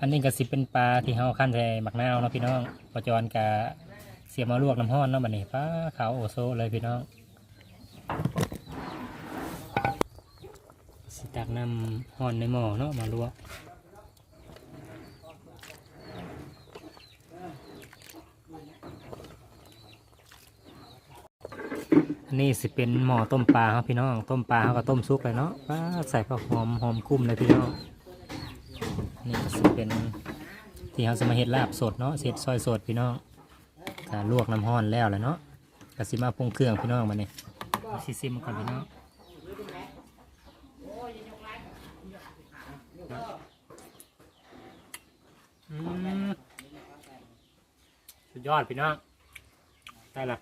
อันนี้ก็สิเป็นปลาที่เฮาคั่นใส่หมักนาวเนาะพี่น้องปอจอนกะเสียมาลวกน้ำห้อนเนาะบัดนี้ปลาขาวโอโซเลยพี่น้องสิตักน้ำห้อนในหม้อเนาะมาลวกอันนี้สิเป็นหม้อต้มปลาครับพี่น้อง ต้มปลาเขาก็ต้มซุกเลยเนาะปลาใส่ผักหอมหอมกุ้มเลยพี่น้อง เป็นที่เขาจะมาเฮ็ดลาบสดเนาะเสร็จซอยสดพี่น้องก็ลวกน้ำห้อนแล้วแหละเนาะก็สิมาปรุงเครื่องพี่น้องมาเนี่ยซิซิมก่อนพี่น้องอืมสุดยอดพี่น้องได้ละ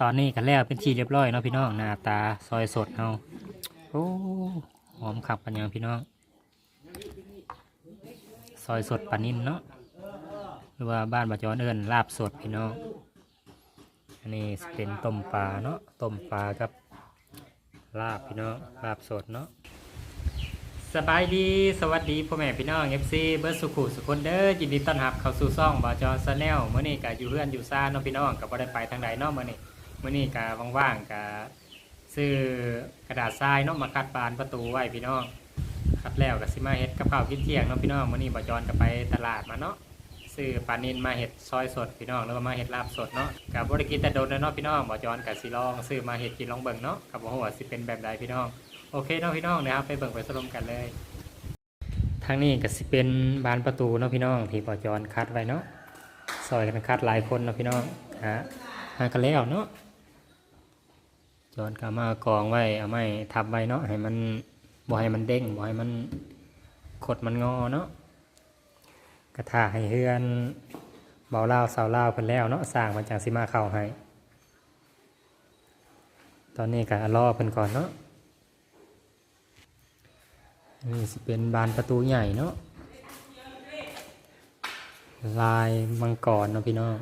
ตอนนี้กันแล้วเป็นทีเรียบร้อยเนาะพี่น้องหน้าตาซอยสดเอาโอ้หอมขับกันยังพี่น้อง ซอยสดปลานิ่มเนาะหรือว่าบ้านบาจอนเอิญลาบสดพี่น้องอันนี้เป็นต้มปลาเนาะต้มปลากับ ลาบพี่น้องลาบสดเนาะสบายดีสวัสดีพ่อแม่พี่น้องเอฟซีเบิร์ดสุขุสุคนเด้อยินดีต้อนรับเข้าสู่ซ่องบาจอซาแนลเมื่อนี้ก็อยู่เพื่อนอยู่ซ่าเนาะพี่น้องก็บ่ได้ไปทางใดเนาะเมื่อนี้มื่อนี้ก็ว่างๆก็ซื้อกระดาษทรายเนาะมาคัดบานประตูไว้พี่น้อง ครับแล้วก็สิมาเฮ็ดกับข้าวกินเที่ยงเนาะพี่น้องมื้อนี้บ่จอนก็ไปตลาดมาเนาะซื้อปลานิลมาเฮ็ดซอยสดพี่น้องแล้วก็มาเฮ็ดลาบสดเนาะก็บ่ได้กินแต่โดนแล้วเนาะพี่น้องบ่จอนก็สิลองซื้อมาเฮ็ดกินลองเบิ่งเนาะก็บ่ฮู้ว่าสิเป็นแบบใดพี่น้องโอเคเนาะพี่น้องเดี๋ยวเราไปเบิ่งไปสรุปกันเลยทางนี้ก็สิเป็นบานประตูเนาะพี่น้องที่บ่จอนคัดไว้เนาะซอยกันคัดหลายคนเนาะพี่น้องฮะหากันแล้วเนาะจอนก็มากองไว้เอาไม้ทับไว้เนาะให้มัน บ่ให้มันเด้งบ่ให้มันขดมันงอเนาะกระถาให้เฮือนเบาเล่าสาวเล่าเพิ่นแล้วเนาะสร้างมันจังสิมาเข้าให้ ตอนนี้ก็รอเพิ่นก่อนเนาะนี่สิเป็นบานประตูใหญ่เนาะลายมังกรเนาะพี่น้อง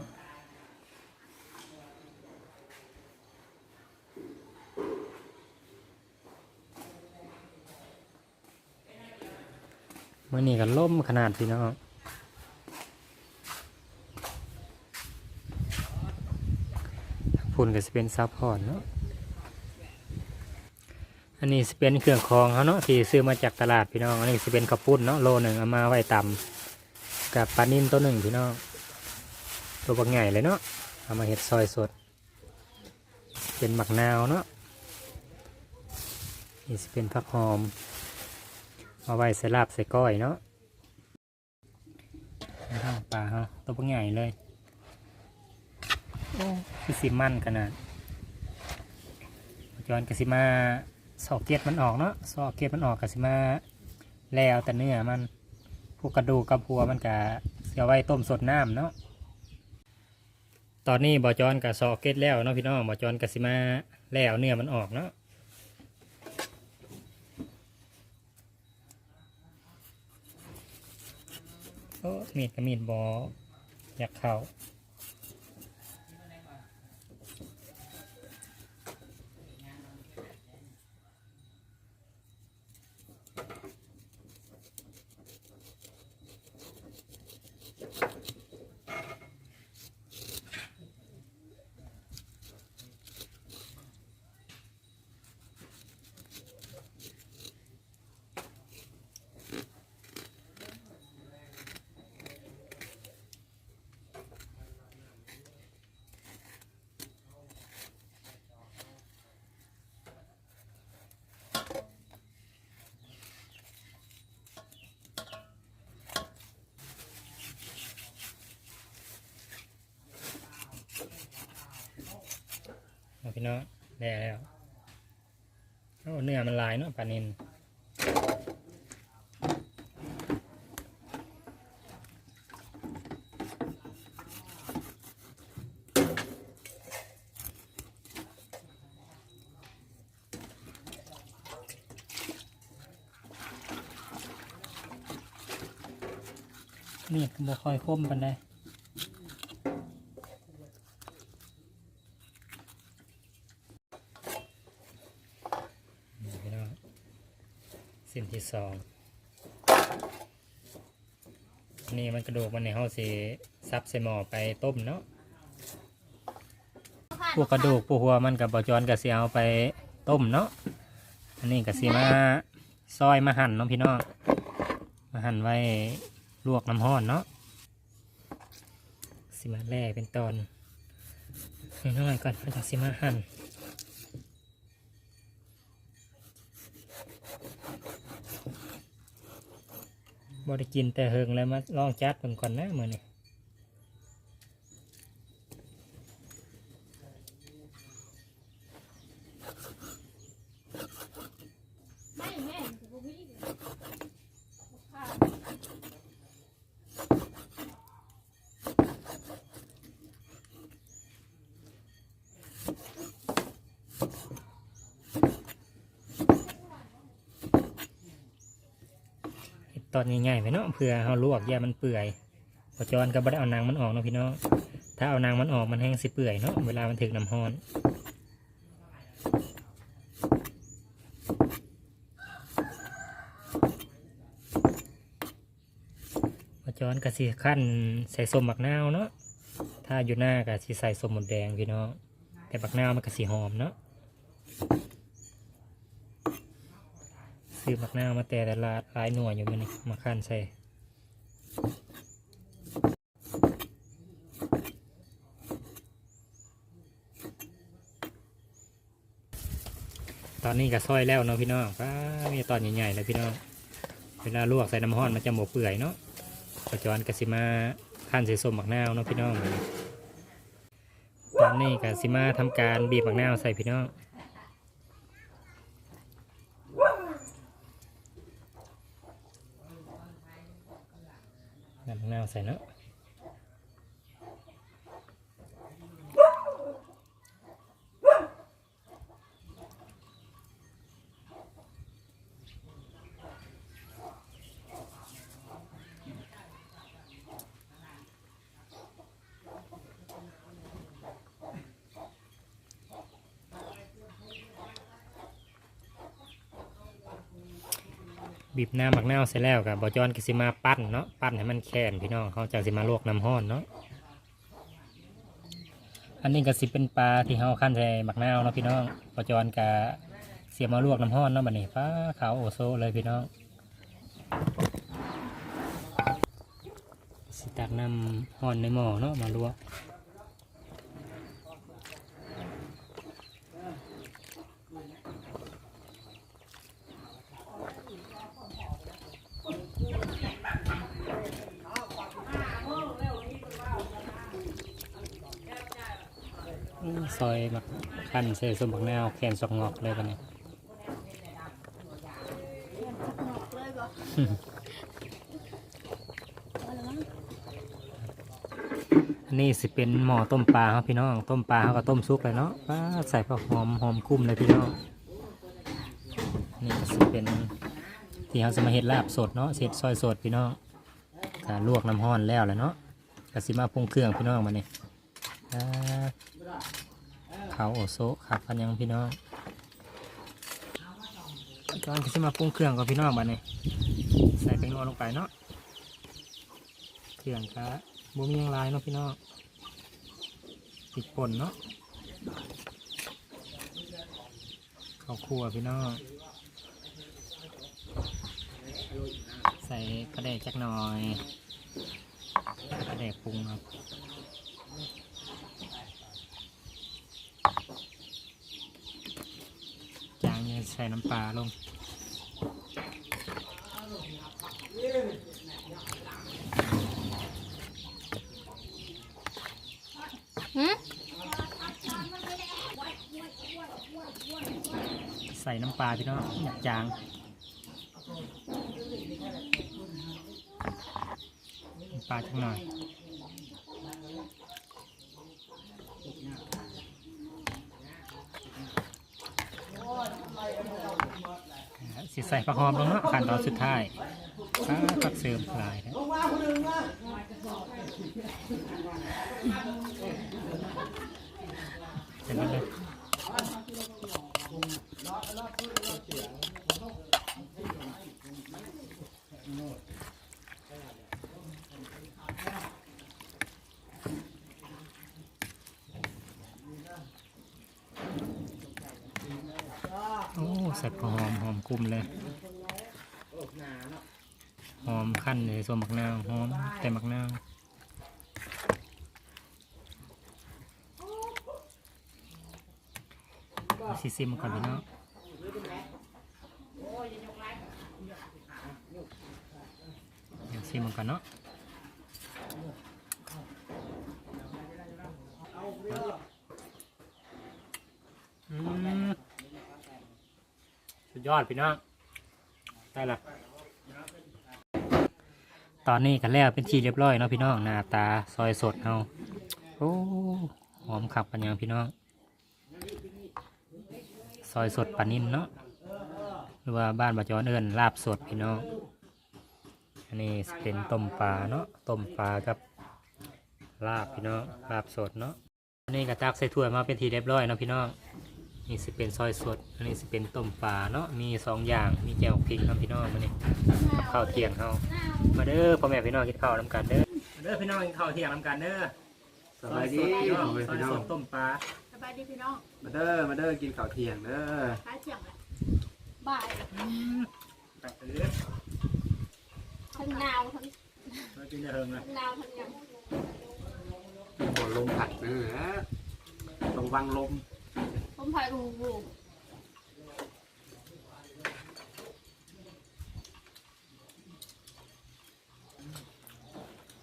มื่อนี้ก็ล่มขนาดพี่น้องพุ่นก็จะเป็นซับพอร์ตเนาะ อันนี้จะเป็นเครื่องคองเขาเนาะที่ซื้อมาจากตลาดพี่น้อง อันนี้จะเป็นข้าวปุ้นเนาะโลหนึ่งเอามาไว้ต่ำกับปลานิ่มตัวหนึ่งพี่น้อง ตัวบักใหญ่เลยเนาะ เอามาเห็ดซอยสด เป็นหมักนาวเนาะ นี่จะเป็นผักหอม เอาไว้ใส่ลาบใส่ก้อยเนาะข้างปลาเขาตัวปังใหญ่เลยโอ้คือสิมันขนาดจอนกสิมาสอกเกียดมันออกเนาะสอกเกียดมันออกกสิมาแล้วแต่เนื้อมันพวกกระดูกกับหัวมันกะเสียไว้ต้มสดน้ำเนาะตอนนี้บอจอนกับสอกเกียดแล้วเนาะพี่น้องบอจอนกสิมาแล้วเนื้อมันออกเนาะ โอ้มีดก็มีดบออยากเข้า พี่น้องได้แล้วโอ้เนื้อมันลายเนาะปลานินมีดก็บ่ค่อยคมปานใด นี่พี่น้องสิ่ง ที่สองนี่มันกระดูกมันในเฮาสิซับใส่หม้อไปต้มเนาะพวกกระดูกพวกหัวมันกับบอจอนกับเสียเอาไปต้มเนาะอันนี้กับสีมาซอยมาหั่นเนาะพี่น้องมาหั่นไว้ลวกน้ำห้อนเนาะสิมาแล่เป็นตอนน้อยๆก่อนแล้วก็สิมาหั่น บริกินแต่เฮิงแล้วมาลองจัดเพิ่นก่อนนะมือนี่ ไม่แม่นบ่มีเลยข้าว เฮ็ด ตอนง่ายๆไปเนาะเพื่อเฮาลวกแย่มันเปื่อยพอจอนก็บ่ได้เอานางมันออกเนาะพี่น้องถ้าเอานางมันออกมันแห้งสิเปื่อยเนาะเวลามันถึกน้ำร้อนพอจอนก็สิขั้นใส่สมบักนาวเนาะ ถ้าอยู่หน้าก็สิใส่สมหมดแดงพี่น้อง แต่บักนาวมันก็สิหอมเนาะ ซื้อมักหน้ามาแต่แต่ลาดหลายหน่วยอยู่มันนี่มาขั้นใส่ตอนนี้ก็ซอยแล้วเนาะพี่น้องป้ามีตอนใหญ่ๆเลยพี่น้อง เวลาลวกใส่น้ำร้อนมันจะหมกเปื่อยเนาะปัจจุบันกสิมาขั้นใส่ส้มมักนาวเนาะพี่น้อง ตอนนี้กสิมาทำการบีบมักนาวใส่พี่น้อง น้ำมะนาว ใส่เนาะ บีบน้ำหมักนาวเสร็จแล้วกับบอจอนก็สิมาปั้นเนาะปั้นให้มันแข็งพี่น้องเขาจากสิมาลวกน้ำห้อนเนาะอันนี้ก็สิเป็นปลาที่เขาขั้นใส่หมักนาวเนาะพี่น้องบอจอนก็เสียมาลวกน้ำห้อนเนาะบัดนี้ปลาขาวโอโซเลยพี่น้องสิตักน้ำห้อนในหม้อเนาะมาลวก ซอยมักขั้นใส่สมบักนาวแขนสองงอกเลยปะเนี่ยหนกเลยบ่เอาละมั้นี่สิเป็นหม้อต้มปลาครับพี่น้อง ต้มปลาเขาก็ต้มซุกเลยเนาะป้าใส่ผักหอมหอมคุ้มเลยพี่น้อง นี่สิเป็นที่เขาจะมาเฮ็ดลาบสดเนาะเสร็จซอยสดพี่น้องก็ลวกน้ำห้อนแล้วแหละเนาะก็สิมาปรุงเครื่องพี่น้องมาเนี่ย เขาโอโซขับกันยังพี่น้องก่อนก็สิมาปรุงเครื่องก่อนพี่น้องมาเนี่ยใส่เป็นนัวลงไปเนาะเครื่องกะบ่มียังลายเนาะพี่น้องติดป่นเนาะข้าวคั่วพี่น้องใส่กระเดกจักหน่อยกระเดกปรุงครับจางเนี่ยใส่น้ำปลาลงหืมใส่น้ำปลาพี่น้องหยักจางน้ำปลาจักหน่อย สิใส่ ผักหอมลงเนาะขั้นตอนสุดท้ายอ่าผักเสริมหลายนะเสร็จแล้วเลยโอ้ใส่ผักหอมหอมกลุ่มเลย หอมขั้นเลยส่วนมักนาวหอมแต่มักนาวซิซิมก่อนพี่น้องเดี๋ยวซิมก่อนเนาะสุดยอดพี่น้องได้ละ ตอนนี้กันแล้วเป็นทีเรียบร้อยเนาะพี่น้องหน้าตาซอยสดเอาโอ้หอมขับปัญญางพี่น้อง ซอยสดปานิ่มเนาะหรือว่าบ้านบาจอนเอิญลาบสดพี่น้องอันนี้เป็นต้มปลาเนาะต้มปลากับลาบพี่น้องลาบสดเนาะอันนี้กระตักใส่ถ้วยมาเป็นทีเรียบร้อยเนาะพี่น้อง นี่สิเป็นซอยสด อันนี้สิเป็นต้มปลาเนาะ มีสองอย่าง มีแจ่วพริกครับพี่น้องมานี่ข้าวเที่ยงเขามาเด้อพ่อแม่พี่น้องกินข้าวน้ำกันเด้อมาเด้อพี่น้องกินข้าวเที่ยงน้ำกันเด้อสบายดีพี่น้องไปซอยพี่น้อสงดต้มปลา สบายดีพี่น้อง มาเด้อ มาเด้อกินข้าวเที่ยงเด้อท้ายเที่ยงแหละบ่ายตักเด้อทั้งหนาวทั้งมากินเถิงนะหนาวทั้งหยังฝนลมผัดเนื้อต้องวังลม ผมพายรูบู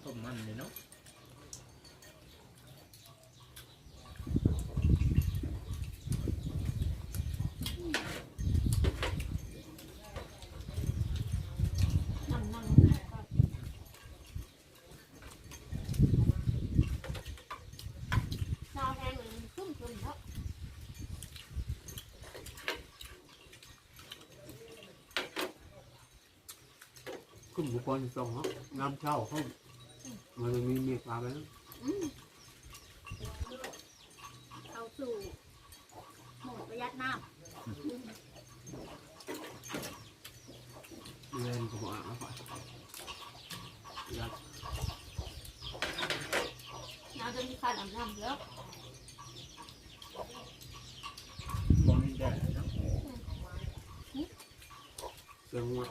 ต้มมันเลยเนาะ นั่งนั่งหนาวแห้งเลยขึ้นขึ้นแล้ว กุ้มบุกคนส่งเนาะน้ำเช่าเขามันมีเมียปลาไปแล้วอืมเข้าสู่โหมดประหยัดน้เรียนก็บอกอะฝ่ายยัดำน้ำจะมีการอาบน้ำแล้วบ่มีแดดเนาะเสียงหัว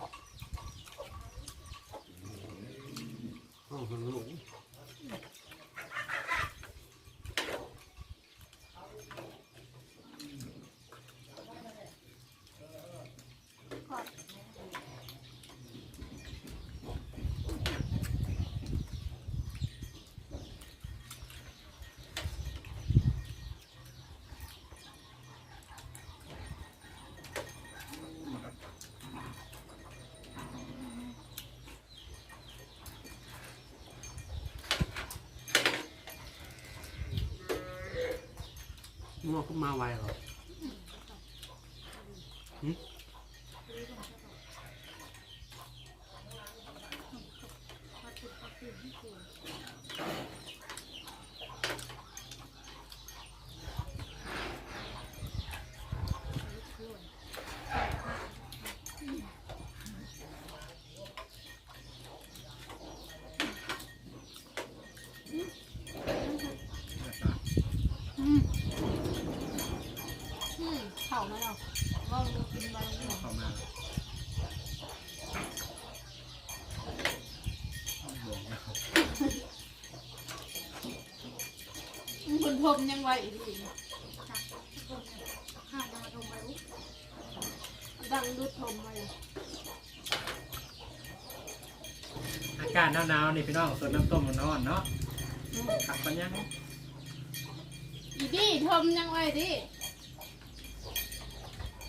ห้องขนม งัวขึ้นมาไวเหรอมอืมเข่ามาแล้วว่า เรากาแล้วเข้ามาคนพรมยังไหวอีกทีข้าดาทมไปดังดูดทมไปอากาศหนาวๆนี่พี่น้องส่วนน้ำต้มมันนอนเนาะขับปัญญาอีดิทมยังไหวดิ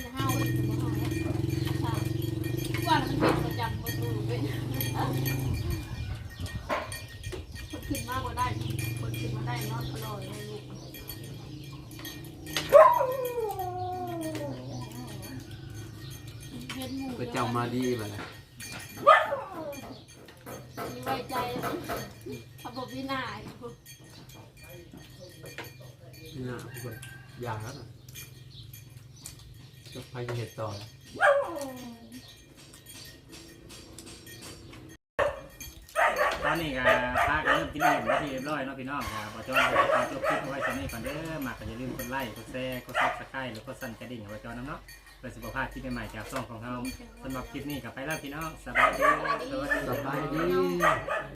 นเฮ้าอีกบ่เฮาเนี่ยว่าแล้วมันเป็นประจำบ่รู้เป็นคนขึ้นมาบ่ได้คนขึ้นมาได้นอนตลอดเลยลูก เห็นหมูก็เจ้ามาดีมาแล้วมีไว้ใจทำบบวินาศนี่นะทุกคนอย่างแล้วนะจะไปจะเห็ดต่อ ตอนนี้ก็พา กันเริ่มกินอิ่มแล้ที่เรียบร้อยเนาะพี่น้องครับบ่จอนก็ขอจบคลิปไว้ตอนนี้ก่อนเด้อมากก็อย่าลืมกดไลค์กดแชร์กดซับสไครต์หรือกดสั่นกระดิ่งเอาไว้จอนน้ำเนาะเพื่อสุขภาพที่ใหม่ๆจากซ่องของเราสำหรับคลิปนี้ก็ไปแล้วพี่น้องสบายดีสวัสดี สบายดี